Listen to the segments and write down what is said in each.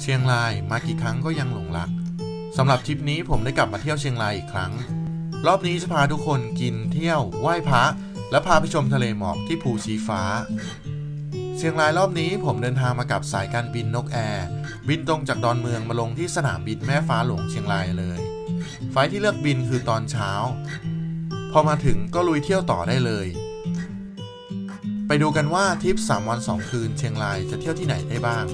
เชียงรายมากี่ครั้งก็ยังหลงรักสำหรับทริปนี้ผมได้กลับมาเที่ยวเชียงรายอีกครั้ง รอบนี้จะพาทุกคนกินเที่ยวไหว้พระและพาไปชมทะเลหมอกที่ภูชีฟ้า เชียงรายรอบนี้ผมเดินทางมากับสายการบินนกแอร์บินตรงจากดอนเมืองมาลงที่สนามบินแม่ฟ้าหลวงเชียงรายเลย ไฟที่เลือกบินคือตอนเช้า พอมาถึงก็ลุยเที่ยวต่อได้เลย ไปดูกันว่าทริป3วัน2คืนเชียงรายจะเที่ยวที่ไหนได้บ้าง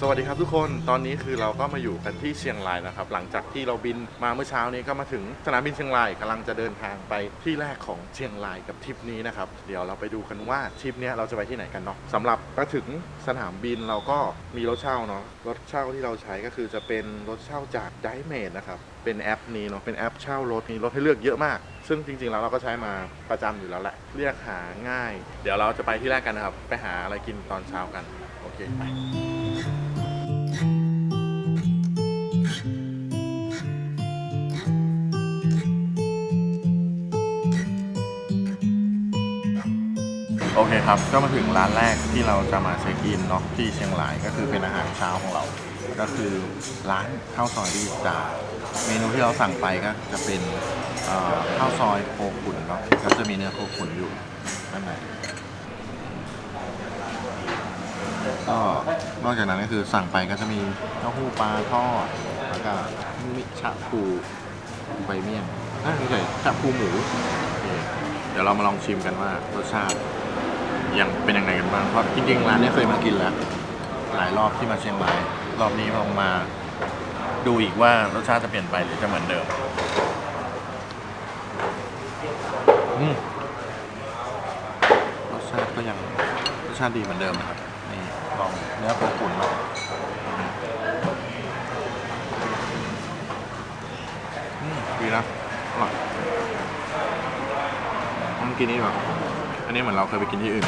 สวัสดีครับทุกคนตอนนี้คือเราก็มาอยู่กันที่เชียงรายนะครับ หลังจากที่เราบินมาเมื่อเช้านี้ก็มาถึงสนามบินเชียงรายกำลังจะเดินทางไปที่แรกของเชียงรายกับทริปนี้นะครับ เดี๋ยวเราไปดูกันว่าทริปนี้เราจะไปที่ไหนกันเนาะสำหรับมาถึงสนามบินเราก็มีรถเช่าเนาะรถเช่าที่เราใช้ก็คือจะเป็นรถเช่าจาก d i เม e นะครับเป็นแอปนี้เนาะเป็นแอปเช่ารถมีรถให้เลือกเยอะมาก ซึ่งจริงๆแล้วเราก็ใช้มาประจำอยู่แล้วแหละเรียกหาง่าย เดี๋ยวเราจะไปที่แรกกันนะครับ ไปหาอะไรกินตอนเช้ากันโอเคไป โอเคครับ ก็มาถึงร้านแรกที่เราจะมาเช็คอินเนาะที่เชียงรายก็คือเป็นอาหารเช้าของเรา ก็คือร้านข้าวซอยดีจาเมนูที่เราสั่งไปก็จะเป็นข้าวซอยโคขุนเนาะก็จะมีเนื้อโคขุนอยู่ด้านในก็นอกจากนั้นก็คือสั่งไปก็จะมีเต้าหู้ปลาทอดแล้วก็มิชะพูใบเมี่ยงอะไม่ใช่ชะพูหมู เดี๋ยวเรามาลองชิมกันว่ารสชาติ ยังเป็นยังไงกันบ้างเพราะจริงๆร้านนี้เคยมากินแล้ว หลายรอบที่มาเชียงรายรอบนี้ลองมาดูอีกว่ารสชาติจะเปลี่ยนไปหรือจะเหมือนเดิมอืมรสชาติก็ยังรสชาติดีเหมือนเดิมนะครับนี่ลองเนื้อโคขุนเนาอืมดีนะอร่อยต้องกินนี่ดีกว่า นนี้เหมือนเราเคยไปกินที่อื่น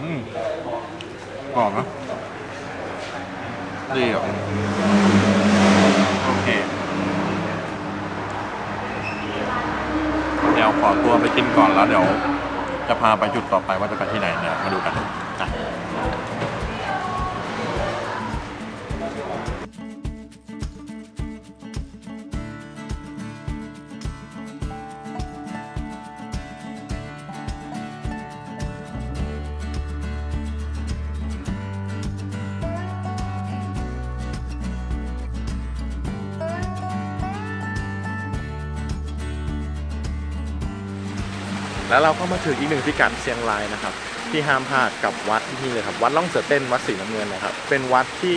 อืมกรอบนะดีอะโอเค เดี๋ยวขอตัวไปกินก่อนแล้วเดี๋ยว จะพาไปจุดต่อไปว่าจะไปที่ไหนเนี่ย มาดูกันจ้ะ แล้วเราก็มาถึงอีกหนึ่งพิกัดเชียงรายนะครับ ที่ห้ามพลาดกับวัดที่นี่เลยครับ วัดล่องเสือเต้นวัดสีน้ำเงินนะครับ เป็นวัดที่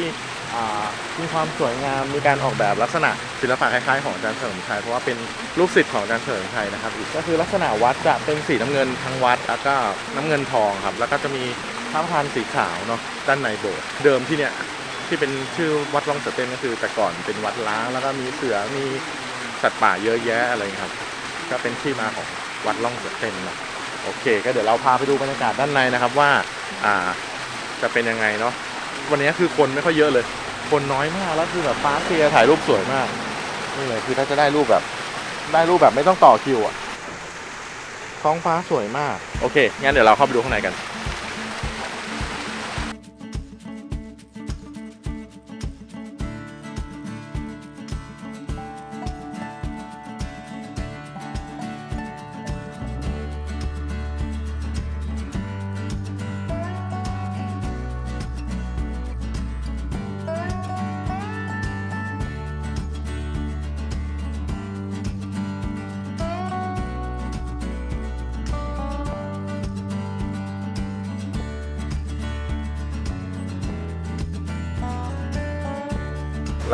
มีความสวยงามมีการออกแบบลักษณะศิลปะคล้ายๆของอาจารย์เฉลิมชัยเพราะว่าเป็นลูกศิษย์ของอาจารย์เฉลิมชัยนะครับอีกก็คือลักษณะวัดจะเป็นสีน้ำเงินทั้งวัด แล้วก็น้ำเงินทองครับ แล้วก็จะมีพระประธานสีขาวเนาะด้านในโบสถ์เดิมที่เนี่ยที่เป็นชื่อวัดล่องเสือเต้นก็คือ แต่ก่อนเป็นวัดล้างแล้วก็มีเสือมีสัตว์ป่าเยอะแยะอะไรครับ ก็เป็นที่มาของ วัดล่องเสือเต้นเนาะโอเค ก็เดี๋ยวเราพาไปดูบรรยากาศด้านในนะครับว่าอ่าจะเป็นยังไงเนาะวันนี้คือคนไม่ค่อยเยอะเลย คนน้อยมากแล้วคือแบบฟ้าเคลียร์ถ่ายรูปสวยมากนี่เลยคือถ้าจะได้รูปแบบ ได้รูปแบบไม่ต้องต่อคิวอะท้องฟ้าสวยมาก โอเคงั้นเดี๋ยวเราเข้าไปดูข้างในกัน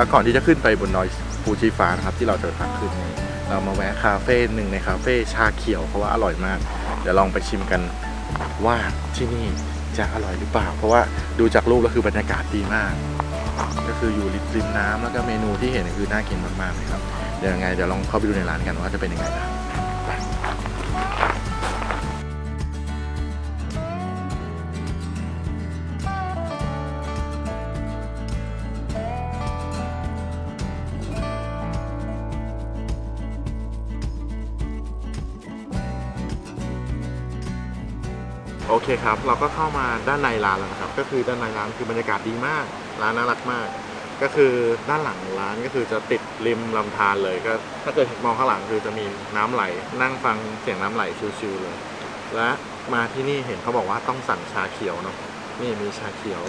แล้วก่อนที่จะขึ้นไปบนดอยภูชีฟ้านะครับที่เราจะพักขึ้น เรามาแวะคาเฟ่หนึ่งในคาเฟ่ชาเขียวเพราะว่าอร่อยมาก เดี๋ยวลองไปชิมกันว่าที่นี่จะอร่อยหรือเปล่า เพราะว่าดูจากรูปแล้วคือบรรยากาศดีมาก ก็คืออยู่ริมน้ำแล้วก็เมนูที่เห็นคือน่ากินมากๆเลยครับเดี๋ยวยังไงเดี๋ยวลองเข้าไปดูในร้านกันว่าจะเป็นยังไงนะ คครับ เราก็เข้ามาด้านในร้านแล้วนะครับ ก็คือด้านในร้านคือบรรยากาศดีมาก ร้านน่ารักมาก ก็คือด้านหลังร้านก็คือจะติดริมลำธารเลย ก็ถ้าเกิดมองข้างหลังคือจะมีน้ำไหล นั่งฟังเสียงน้ำไหลชิวๆเลย และมาที่นี่เห็นเขาบอกว่าต้องสั่งชาเขียวเนาะ นี่มีชาเขียว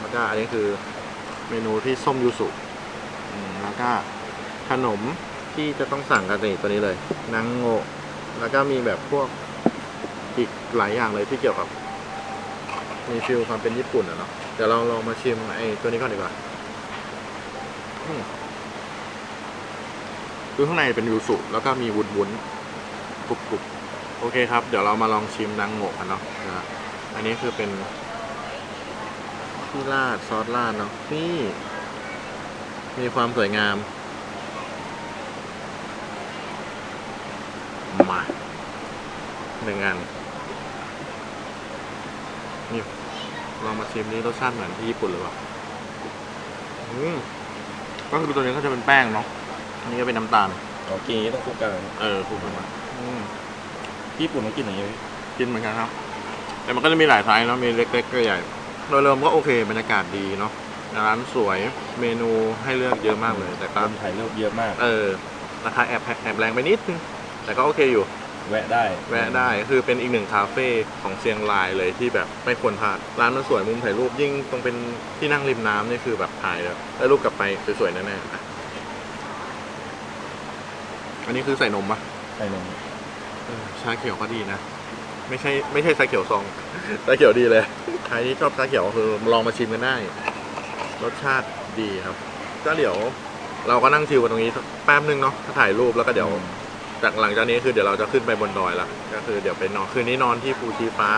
แล้วก็อันนี้คือเมนูที่ส้มยูสุอืมแล้วก็ขนมที่จะต้องสั่งกันนี่ตัวนี้เลยนางโงะแล้วก็มีแบบพวก อีกหลายอย่างเลยที่เกี่ยวกับมีฟิลความเป็นญี่ปุ่นอะเนาะเดี๋ยวเราลองมาชิมไอ้ตัวนี้ก่อนดีกว่าอืมคือข้างในเป็นยูสุแล้วก็มีวุ้นวุ้นๆกรุบกรุบโอเคครับ เดี๋ยวเรามาลองชิมนางโงะกันเนาะนะฮะอันนี้คือเป็นที่ราดซอสราดเนาะนี่ มีความสวยงาม มาหนึ่งอัน ลองมาชิมนี้รสชาติเหมือนที่ญี่ปุ่นหรือเปล่าอืมก็คือตัวนี้ก็จะเป็นแป้งเนาะ อันนี้ก็เป็นน้ำตาลโอเคต้องคลุกกันเออคลุกกันมาอืมญี่ปุ่นมันกินอย่างนี้กินเหมือนกันครับ แต่มันก็จะมีหลายไซส์เนาะ มีเล็กๆก็ใหญ่ โดยรวมก็โอเค บรรยากาศดีเนาะ ร้านสวย เมนูให้เลือกเยอะมากเลย แต่คก็นถ่ายรูปเยอะมาก เออ ราคาแอบแอบแรงไปนิดนึง แต่ก็โอเคอยู่ แวะได้ แวะได้คือเป็นอีกหนึ่งคาเฟ่ของเชียงรายเลยที่แบบไม่ควรพลาด ร้านมันสวยมุมถ่ายรูปยิ่งตรงเป็นที่นั่งริมน้ำนี่คือแบบถ่ายแล้วได้รูปกลับไปสวยๆแน่ๆอะอันนี้คือใส่นมปะใส่นมเออชาเขียวก็ดีนะ ไม่ใช่ไม่ใช่ชาเขียวซอง ชาเขียวดีเลยใครที่ชอบชาเขียวคือลองมาชิมกันได้ รสชาติดีครับ ก็เดี๋ยวเราก็นั่งชิลกันตรงนี้สักแป๊บนึงเนาะถ่ายรูปแล้วก็เดี๋ยว จากหลังจากนี้คือเดี๋ยวเราจะขึ้นไปบนดอยละก็คือเดี๋ยวไปนอนคืนนี้นอนที่ภูชีฟ้า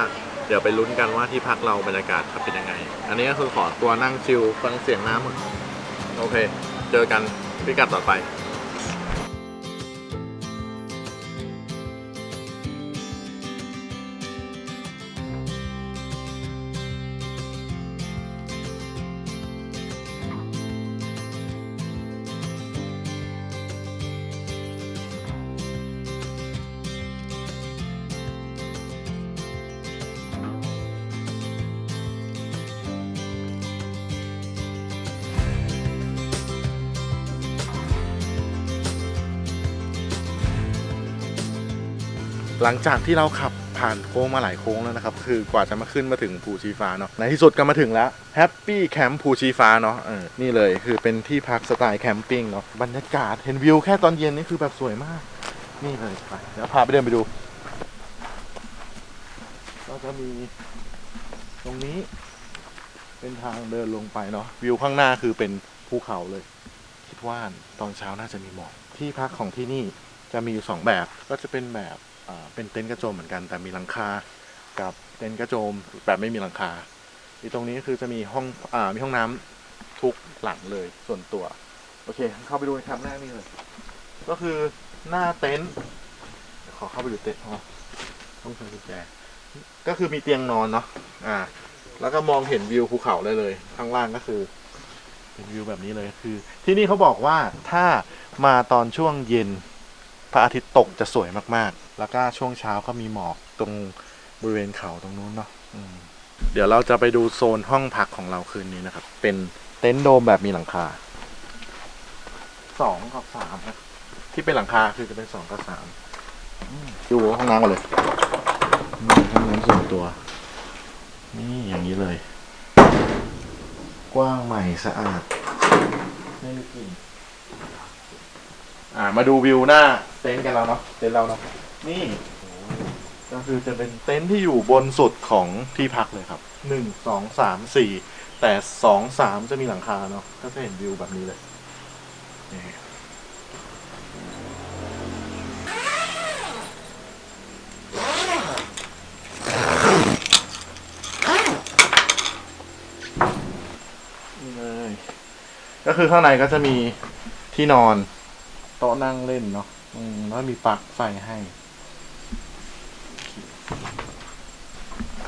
เดี๋ยวไปลุ้นกันว่าที่พักเราบรรยากาศจะเป็นยังไง อันนี้ก็คือขอตัวนั่งชิลฟังเสียงน้ำโอเค เจอกันพิกัดต่อไป หลังจากที่เราขับผ่านโค้งมาหลายโค้งแล้วนะครับ คือกว่าจะมาขึ้นมาถึงภูชีฟ้าเนาะในที่สุดก็มาถึงแล้วแฮปปี้แคมป์ภูชีฟ้าเนาะเออนี่เลยคือเป็นที่พักสไตล์แคมปิ้งเนาะบรรยากาศเห็นวิวแค่ตอนเย็นนี่คือแบบสวยมาก นี่เลยไปเดี๋ยวพาไปเดินไปดู ก็จะมีตรงนี้ เป็นทางเดินลงไปเนาะวิวข้างหน้าคือเป็นภูเขาเลย คิดว่าตอนเช้าน่าจะมีหมอกที่พักของที่นี่จะมีอยู่สองแบบก็จะเป็นแบบ เป็นเต็นท์กระโจมเหมือนกัน แต่มีหลังคากับเต็นท์กระโจมแบบไม่มีหลังคาอีกตรงนี้คือจะมีห้องอ่ามีห้องน้ำทุกหลังเลยส่วนตัว โอเค เข้าไปดูในแคมป์แรกนี่เลย ก็คือหน้าเต็นท์ขอเข้าไปดูเต็นท์อ๋อต้องใช้กุญแจก็คือมีเตียงนอนเนาะอ่า แล้วก็มองเห็นวิวภูเขาได้เลย ข้างล่างก็คือเป็นวิวแบบนี้เลยคือ ที่นี่เขาบอกว่าถ้ามาตอนช่วงเย็นพระอาทิตย์ตกจะสวยมากๆ แล้วก็ช่วงเช้าก็มีหมอกตรงบริเวณเขาตรงนู้นเนาะอืมเดี๋ยวเราจะไปดูโซนห้องพักของเราคืนนี้นะครับ เป็นเต็นท์โดมแบบมีหลังคาสองกับสามนะที่เป็นหลังคาคือจะเป็นสองกับสามอืมดูห้องน้ำกันเลยนี่ห้องน้ำส่วนตัว นี่อย่างนี้เลย กว้างใหม่สะอาดไม่มีกลิ่นอ่ามาดูวิวหน้าเต็นท์กันแล้วเนาะเต็นท์เราเนาะ นี่ ก็คือจะเป็นเต็นท์ที่อยู่บนสุดของที่พักเลยครับหนึ่งสองสามสี่แต่สองสามจะมีหลังคาเนาะก็จะเห็นวิวแบบนี้เลยนี่เลยก็คือข้างในก็จะมีที่นอน โต๊ะนั่งเล่นเนาะอืมแล้วมีปลั๊กไฟให้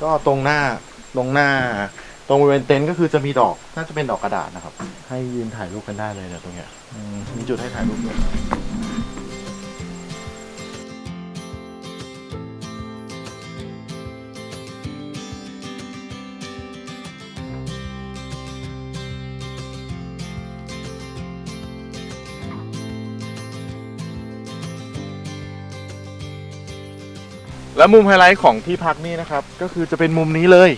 ก็ตรงหน้าตรงหน้า ตรงบริเวณเต็นท์ก็คือจะมีดอกน่าจะเป็นดอกกระดาษนะครับ ให้ยืนถ่ายรูปกันได้เลยเนี่ยตรงเนี้ยอืมมีจุดให้ถ่ายรูปด้วย แล้วมุมไฮไลท์ของที่พักนี่นะครับ ก็คือจะเป็นมุมนี้เลย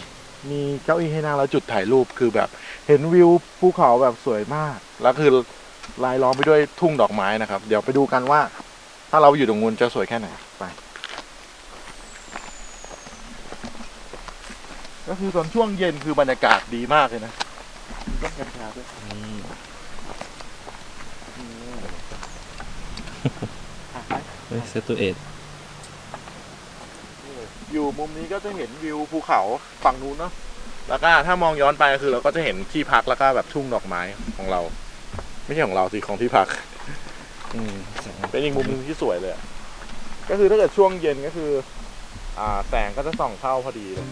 มีเก้าอี้ให้นั่งแล้วจุดถ่ายรูปคือแบบ เห็นวิวภูเขาแบบสวยมาก แล้วคือลายล้อมไปด้วยทุ่งดอกไม้นะครับ เดี๋ยวไปดูกันว่า ถ้าเราอยู่ตรงนู้นจะสวยแค่ไหนไป ก็คือตอนช่วงเย็นคือบรรยากาศดีมากเลยนะมีต้นกัญชาด้วยนี่อะไปเฮ้ยเซตูเอท อยู่มุมนี้ก็จะเห็นวิวภูเขาฝั่งนู้นเนาะแล้วก็ถ้ามองย้อนไปก็คือเราก็จะเห็นที่พักแล้วก็แบบทุ่งดอกไม้ของเรา ไม่ใช่ของเราสิของที่พักอืมเป็นอีกมุมหนึงที่สวยเลย ก็คือถ้าเกิดช่วงเย็นก็คือ อ่าแสงก็จะส่องเข้าพอดีเลย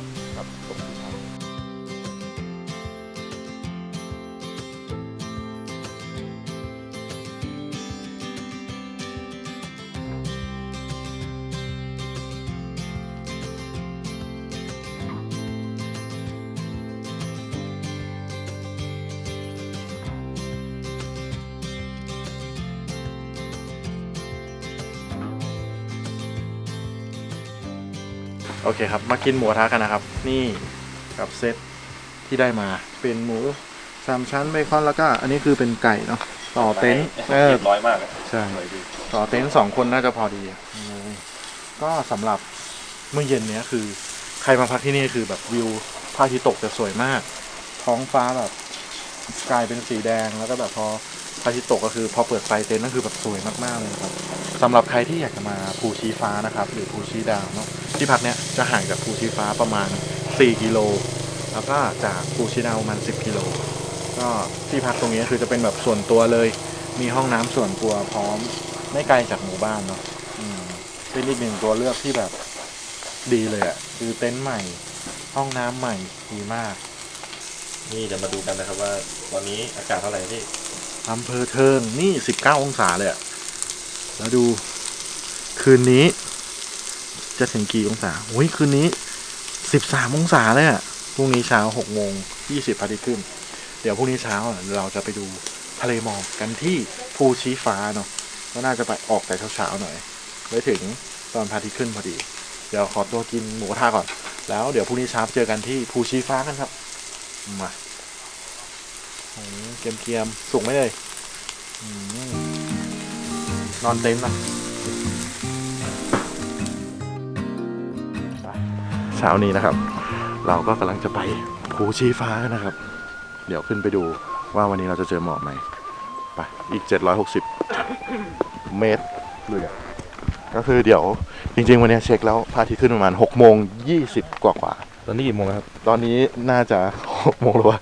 โอเคครับ มากินหมูกระทะกันนะครับ นี่กับเซตที่ได้มา เป็นหมูสามชั้นเบคอนแล้วก็ อันนี้คือเป็นไก่เนาะต่อเต็นท์เออเรียบร้อยมากอะใช่สวยดีต่อเต็นท์สองคนน่าจะพอดีอะอืมก็สำหรับเมื่อเย็นเนี้ยคือ ใครมาพักที่นี่คือแบบวิวพระอาทิตย์ตกจะสวยมาก ท้องฟ้าแบบกลายเป็นสีแดงแล้วก็แบบพอพระอาทิตย์ตกก็คือ พอเปิดไฟเต็นท์ก็คือแบบสวยมากๆเลยครับสำหรับใครที่อยากจะมาภูชีฟ้านะครับ หรือภูชีดาวเนาะที่พักเนี้ย จะห่างจากภูชีฟ้าประมาณ 4 กิโล แล้วก็จากภูชีดาวประมาณ10 กิโล ก็ที่พักตรงนี้คือจะเป็นแบบส่วนตัวเลย มีห้องน้ำส่วนตัวพร้อม ไม่ไกลจากหมู่บ้านเนาะอืมเป็นอีกหนึ่งตัวเลือกที่แบบดีเลยอะ่ะ คือเต็นท์ใหม่ ห้องน้ำใหม่ดีมาก นี่เดี๋ยวมาดูกันนะครับว่าวันนี้อากาศเท่าไหร่พี่อำเภอเทิงนี่ 19 องศาเลยอะแล้วดูคืนนี้ จะถึงกี่องศาโอ้ยคืนนี้13องศาเลยอะพรุ่งนี้เช้า6โมง20พระอาทิตย์ขึ้น เดี๋ยวพรุ่งนี้เช้าเราจะไปดูทะเลหมอกกันที่ภูชี้ฟ้าเนาะก็น่าจะไปออกแต่เช้าๆหน่อยไว้ถึงตอนพระอาทิตย์ขึ้นพอดี เดี๋ยวขอตัวกินหมูกระทะก่อน แล้วเดี๋ยวพรุ่งนี้เช้าเจอกันที่ภูชี้ฟ้ากันครับมาโอ้เกมเกียมๆสุกไหมเลย นอนเต็นท์นะ เช้านี้นะครับ เราก็กำลังจะไปภูชีฟ้ากันนะครับ เดี๋ยวขึ้นไปดูว่าวันนี้เราจะเจอหมอกไหมไปอีก 760 เมตรเลยอะก็คือเดี๋ยวจริง ๆ วันนี้เช็คแล้วพระอาทิตย์ขึ้นประมาณ6โมง20 กว่ากว่าๆตอนนี้กี่โมงแล้วครับ ตอนนี้น่าจะหกโมงแล้ววะ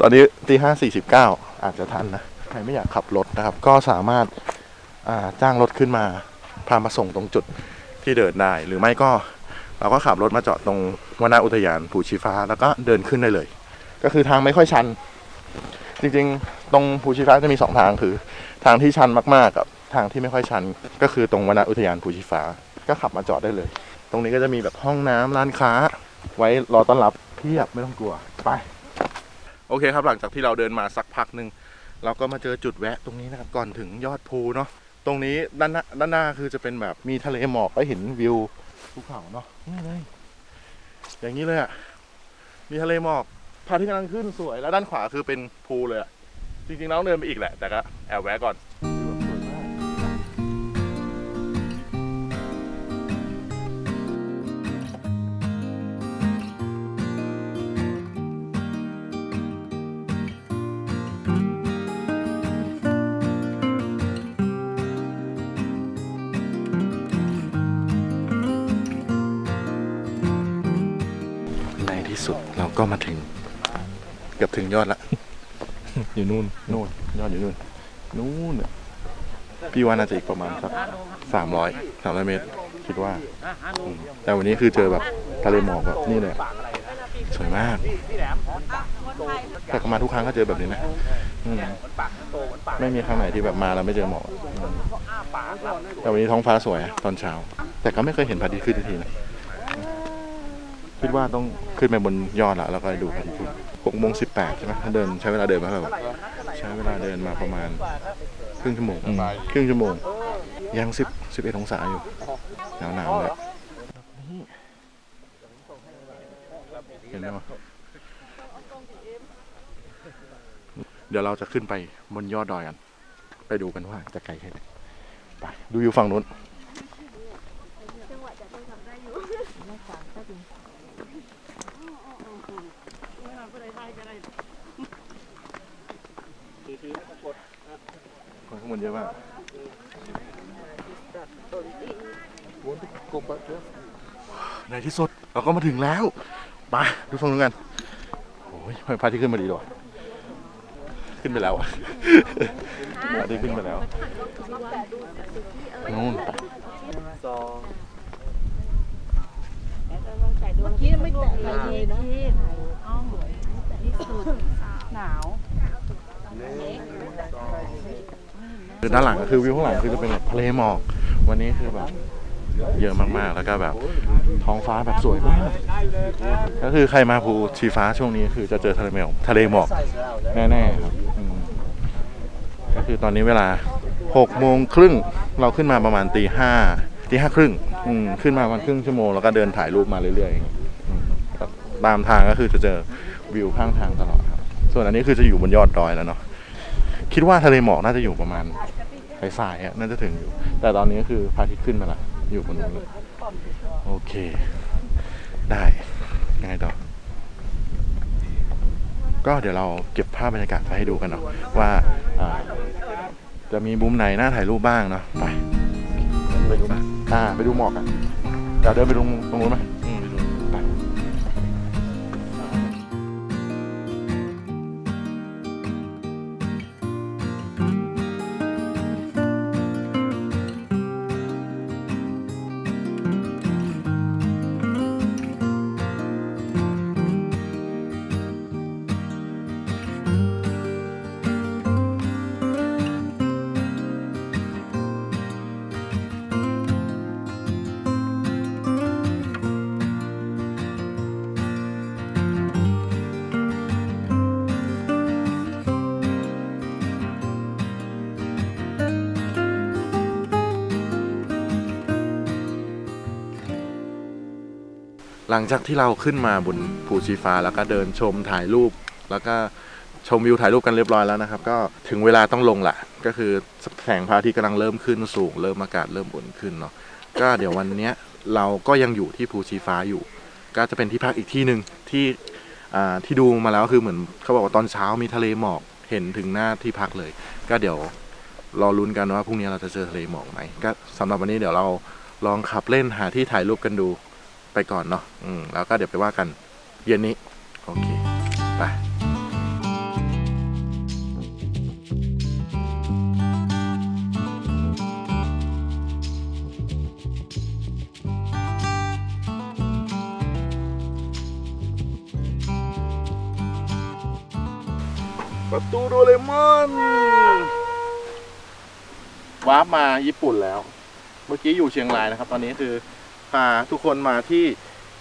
ตอนนี้ตีห้าสี่สิบเก้าอาจจะทันนะ ใครไม่อยากขับรถนะครับ ก็สามารถอ่าจ้างรถขึ้นมา พามาส่งตรงจุดที่เดินได้ หรือไม่ก็ เราก็ขับรถมาจอดตรงวนาอุทยานภูชีฟ้าแล้วก็เดินขึ้นได้เลย ก็คือทางไม่ค่อยชัน จริงๆ ตรงภูชีฟ้าจะมีสองทางคือ ทางที่ชันมากๆกับทางที่ไม่ค่อยชัน ก็คือตรงวนาอุทยานภูชีฟ้า ก็ขับมาจอดได้เลย ตรงนี้ก็จะมีแบบห้องน้ำร้านค้า ไว้รอต้อนรับเพียบไม่ต้องกลัวไปโอเคครับหลังจากที่เราเดินมาสักพักหนึ่งเราก็มาเจอจุดแวะตรงนี้นะครับก่อนถึงยอดภูเนาะตรงนี้ด้านหน้าด้านหน้าคือจะเป็นแบบมีทะเลหมอกแล้วเห็นวิวภูเขาเนาะ นี่เลย อย่างนี้เลยอะ มีทะเลหมอกพระอาที่กำลังขึ้นสวย แล้วด้านขวาคือเป็นภูเลยอะ จริงๆแล้วเดินไปอีกแหละ แต่ก็แอบแวะก่อน ที่สุดเราก็มาถึง เกือบถึงยอดละ อยู่นู่นนู่นยอดอยู่นู่นนู่นน่ะพี่ว่าน่าจะอีกประมาณสักสามร้อยสามร้อยเมตร คิดว่าอืมแต่วันนี้คือเจอแบบทะเลหมอกแบบนี่เลยอะสวยมาก แต่ก็มาทุกครั้งก็เจอแบบนี้นะอืมไม่มีครั้งไหนที่แบบมาแล้วไม่เจอหมอกอะอืมแต่วันนี้ท้องฟ้าสวยอะตอนเช้า แต่ก็ไม่เคยเห็นพระอาทิตย์ขึ้นทีนะ คิดว่าต้องขึ้นไปบนยอดละแล้วก็ดูพระอหกโมงสิบแปดใช่ไหมถ้าเดินใช้เวลาเดินมาแบบใช้เวลาเดินมาประมาณครึ่งชั่วโมงครึ่งชั่วโมง ยังสิบสิบเอ็ดองศาอยู่หนาวหนาวเลยเห็นไหมเดี๋ยวเราจะขึ้นไปบนยอดดอยกัน ไปดูกันว่าจะไกลแค่ไหนไปดูอยู่ฝั่งนู้น ก็มาถึงแล้วไปดูฝั่งนู้นกันโอ้ยไมพระที่ขึ้นมาดีด้วยขึ้นไปแล้วอะพระที่ขึ้นไปแล้วนู่นไปเมื่อกี้ไม่แตะเลยนะห้องที่สุดหนาวคือด้านหลังก็คือวิวข้างหลังคือจะเป็นแบบทะเลหมอก วันนี้คือแบบ เยอะมากๆ แล้วก็แบบท้องฟ้าแบบสวยมาก ก็คือใครมาภูชีฟ้าช่วงนี้คือจะเจอทะเลหมอกทะเลหมอกแน่ๆครับก็คือตอนนี้เวลาหกโมงครึ่งเราขึ้นมาประมาณตีห้าตีห้าครึ่งขึ้นมาประมาณครึ่งชั่วโมงแล้วก็เดินถ่ายรูปมาเรื่อยๆตามทางก็คือจะเจอวิวข้างทางตลอดครับ ส่วนอันนี้คือจะอยู่บนยอดดอยแล้วเนาะคิดว่าทะเลหมอกน่าจะอยู่ประมาณสายๆน่าจะถึงอยู่ แต่ตอนนี้ก็คือพระอาทิตย์ขึ้นมาละ อยู่บนนู้นเลยโอเค ได้ง่ายต่อก็เดี๋ยวเราเก็บภาพบรรยากาศไปให้ดูกันเนาะว่าจะมีมุมไหนน่าถ่ายรูปบ้างเนาะไปไปดูอ่าไปดูหมอกกันเดี๋ยวเดินไปดูตรงนู้นไหม หลังจากที่เราขึ้นมาบนภูชีฟ้าแล้วก็เดินชมถ่ายรูป แล้วก็ชมวิวถ่ายรูปกันเรียบร้อยแล้วนะครับ ก็ถึงเวลาต้องลงละก็คือแสงพระอาทิตย์กำลังเริ่มขึ้นสูง เริ่มอากาศเริ่มอุ่นขึ้นเนาะก็เดี๋ยววันนี้เราก็ยังอยู่ที่ภูชีฟ้าอยู่ ก็จะเป็นที่พักอีกที่หนึ่งที่อ่าที่ดูมาแล้วคือเหมือนเขาบอกว่าตอนเช้ามีทะเลหมอกเห็นถึงหน้าที่พักเลย ก็เดี๋ยวรอลุ้นกันว่าพรุ่งนี้เราจะเจอทะเลหมอกไหมก็สำหรับวันนี้เดี๋ยวเราลองขับเล่นหาที่ถ่ายรูปกันดู ไปก่อนเนาะอืมแล้วก็เดี๋ยวไปว่ากันเย็นนี้ โอเค ไปประตูโดเรมอนวาร์ปมาญี่ปุ่นแล้ว เมื่อกี้อยู่เชียงรายนะครับ ตอนนี้คือ พาทุกคนมาที่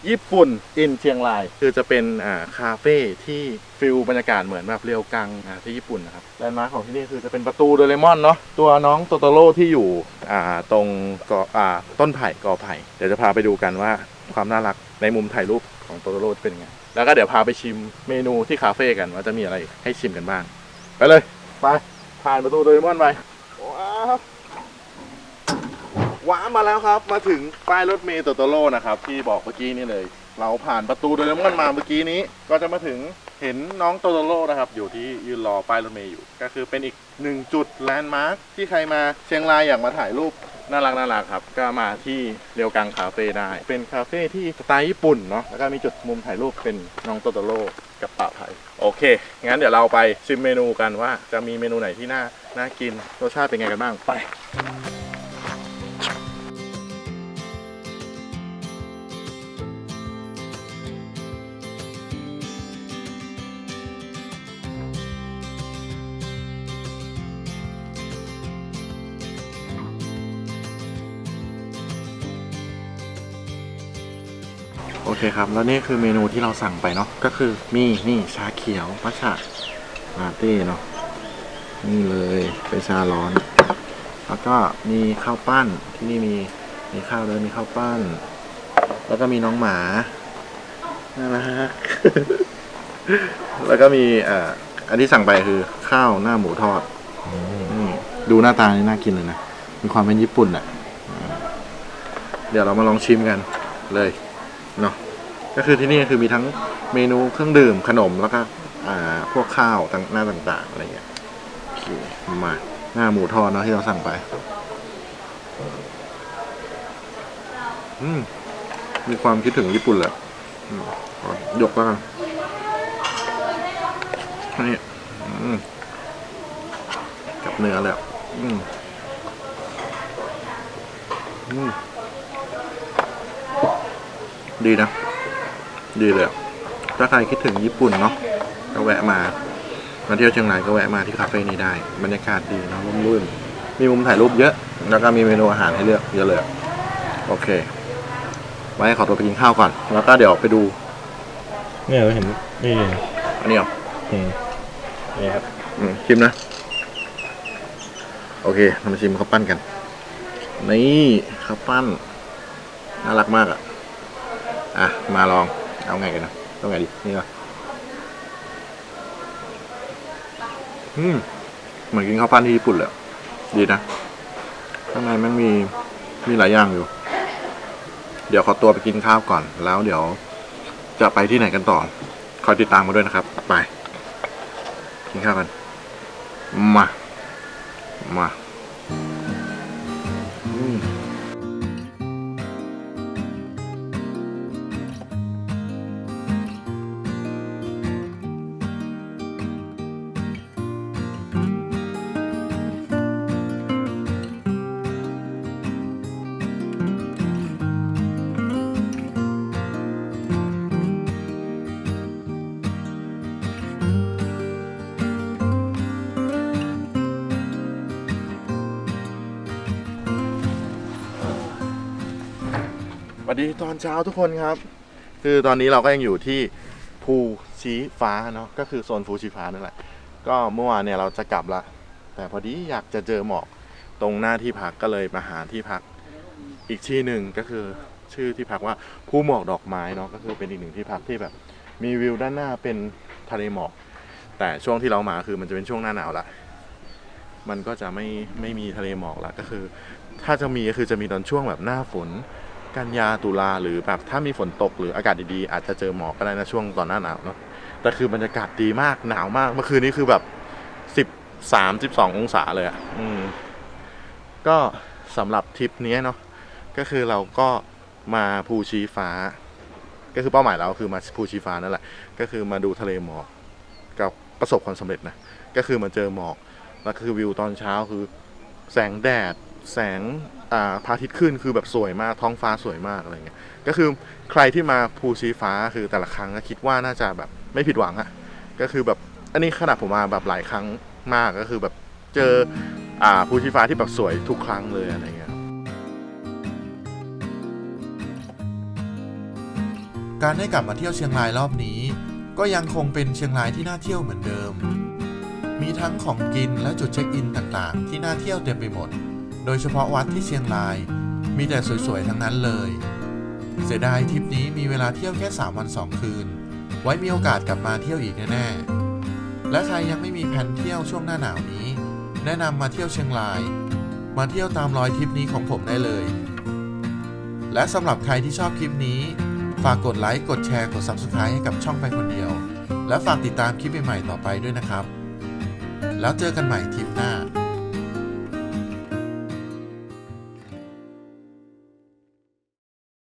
ญี่ปุ่นอินเชียงราย คือจะเป็นอ่าคาเฟ่ที่ฟิลบรรยากาศเหมือนแบบเรียวกังอ่าที่ญี่ปุ่นนะครับแลนด์มาร์คของที่นี่คือจะเป็นประตูโดเรมอนเนาะตัวน้องโตโตโร่ที่อยู่อ่าตรงกาะอ่าต้นไผ่กอไผ่เดี๋ยวจะพาไปดูกันว่าความน่ารักในมุมถ่ายรูปของโตโตโร่เป็นยังไงแล้วก็เดี๋ยวพาไปชิมเมนูที่คาเฟ่กันว่าจะมีอะไรให้ชิมกันบ้างไปเลยไปผ่านประตูโดเรมอนไปว้าว ว้ามาแล้วครับ มาถึงป้ายรถเมล์โตโตโร่นะครับที่บอกเมื่อกี้นี่เลย เราผ่านประตูโดยเรมอนมาเมื่อกี้นี้ ก็จะมาถึงเห็นน้องโตโตโร่นะครับ อยู่ที่ยืนรอป้ายรถเมล์อยู่ ก็คือเป็นอีกหนึ่งจุดแลนด์มาร์คที่ใครมาเชียงรายอยากมาถ่ายรูปน่ารักน่ารักครับ ก็มาที่เรียวกังคาเฟ่ได้ เป็นคาเฟ่ที่สไตล์ญี่ปุ่นเนาะแล้วก็มีจุดมุมถ่ายรูปเป็นน้องโตโตโร่กับป่าไผ่โอเค งั้นเดี๋ยวเราไปชิมเมนูกันว่าจะมีเมนูไหนที่น่าน่ากินรสชาติเป็นไงกันบ้างไป โอเคครับ แล้วนี่คือเมนูที่เราสั่งไปเนาะก็คือมีนี่ชาเขียวมัชฉะลาเต้เนาะนี่เลยเป็นชาร้อน แล้วก็มีข้าวปั้นที่นี่มีมีข้าวเลยมีข้าวปั้น แล้วก็มีน้องหมาน่ารักแล้วก็มีอ่าอันที่สั่งไปคือข้าวหน้าหมูทอดอดูหน้าตานี่น่ากินเลยนะมีความเป็นญี่ปุ่นอะ เดี๋ยวเรามาลองชิมกันเลย เนาะก็คือที่นี่คือมีทั้งเมนูเครื่องดื่มขนมแล้วก็อ่าพวกข้าวต่างหน้าต่างๆอะไรเงี้ยโอเคมาหน้าหมูทอดเนาะที่เราสั่งไป อืมมีความคิดถึงญี่ปุ่นเลยอืมขอยกแล้วกันนี่กับเนื้อแล้ว อืมอืม ดีนะ ดีเลยอะถ้าใครคิดถึงญี่ปุ่นเนาะก็แวะมา มาเที่ยวเชียงรายก็แวะมาที่คาเฟ่นี้ได้ บรรยากาศดีเนาะร่มรื่น มีมุมถ่ายรูปเยอะ แล้วก็มีเมนูอาหารให้เลือกเยอะเลยอะโอเค ไว้ขอตัวไปกินข้าวก่อน แล้วก็เดี๋ยวไปดู เนี่ยเราเห็นนี่อันนี้เหรออืมนี่ครับ อืมชิมนะ โอเคเรามาชิมข้าวปั้นกัน นี่ข้าวปั้น น่ารักมากอะ อะ มาลอง เอาไงกันนะเอาไงดี นี่เหรออืม เหมือนกินข้าวปั้นที่ญี่ปุ่นเลยดีนะ ข้างในมันมี มีหลายอย่างอยู่ เดี๋ยวขอตัวไปกินข้าวก่อน แล้วเดี๋ยวจะไปที่ไหนกันต่อ คอยติดตามมาด้วยนะครับ ไป กินข้าวกัน มา มา วัสดีตอนเช้าทุกคนครับ คือตอนนี้เราก็ยังอยู่ที่ภูชีฟ้าเนาะก็คือโซนภูชีฟ้านั่นแหละ ก็เมื่อวานเนี่ยเราจะกลับละ แต่พอดีอยากจะเจอหมอกตรงหน้าที่พักก็เลยมาหาที่พักอีกที่หนึ่งก็คือชื่อที่พักว่าภูหมอกดอกไม้เนาะก็คือเป็นอีกหนึ่งที่พักที่แบบ มีวิวด้านหน้าเป็นทะเลหมอก แต่ช่วงที่เรามาคือมันจะเป็นช่วงหน้าหนาวละมันก็จะไม่ไม่มีทะเลหมอกละก็คือ ถ้าจะมีก็คือจะมีตอนช่วงแบบหน้าฝน กันยาตุลาหรือแบบถ้ามีฝนตกหรืออากาศดีๆ อาจจะเจอหมอกก็ได้นะช่วงตอนหน้าหนาวเนาะแต่คือบรรยากาศดีมากหนาวมากเมื่อคืนนี้คือแบบสิบสามสิบสององศาเลยอะ่ะอืมก็สำหรับทริปนี้เนาะก็คือเราก็มาภูชีฟ้า ก็คือเป้าหมายเราคือมาภูชีฟ้านั่นแหละ ก็คือมาดูทะเลหมอกกับประสบความสำเร็จนะก็คือมาเจอหมอกแล้วคือวิวตอนเช้าคือ แสงแดด แสง อ่าพระอาทิตย์ขึ้นคือแบบสวยมากท้องฟ้าสวยมากอะไรเงี้ยก็คือใครที่มาภูชีฟ้าคือแต่ละครั้งก็คิดว่าน่าจะแบบไม่ผิดหวังอะก็คือแบบอันนี้ขนาดผมมาแบบหลายครั้งมากก็คือแบบเจออ่าภูชีฟ้าที่แบบสวยทุกครั้งเลยอะไรเงี้ยการได้กลับมาเที่ยวเชียงรายรอบนี้ ก็ยังคงเป็นเชียงรายที่น่าเที่ยวเหมือนเดิม มีทั้งของกินและจุดเช็คอินต่างๆ ที่น่าเที่ยวเต็มไปหมด โดยเฉพาะวัดที่เชียงราย มีแต่สวยๆ ทั้งนั้นเลย เสียดายทริปนี้มีเวลาเที่ยวแค่ 3 วัน 2 คืน ไว้มีโอกาสกลับมาเที่ยวอีกแน่ๆ และใครยังไม่มีแผนเที่ยวช่วงหน้าหนาวนี้ แนะนำมาเที่ยวเชียงราย มาเที่ยวตามรอยทริปนี้ของผมได้เลย และสำหรับใครที่ชอบคลิปนี้ ฝากกดไลค์ กดแชร์ กด Subscribe ให้กับช่องไปคนเดียว และฝากติดตามคลิปใหม่ๆต่อไปด้วยนะครับ แล้วเจอกันใหม่ทริปหน้า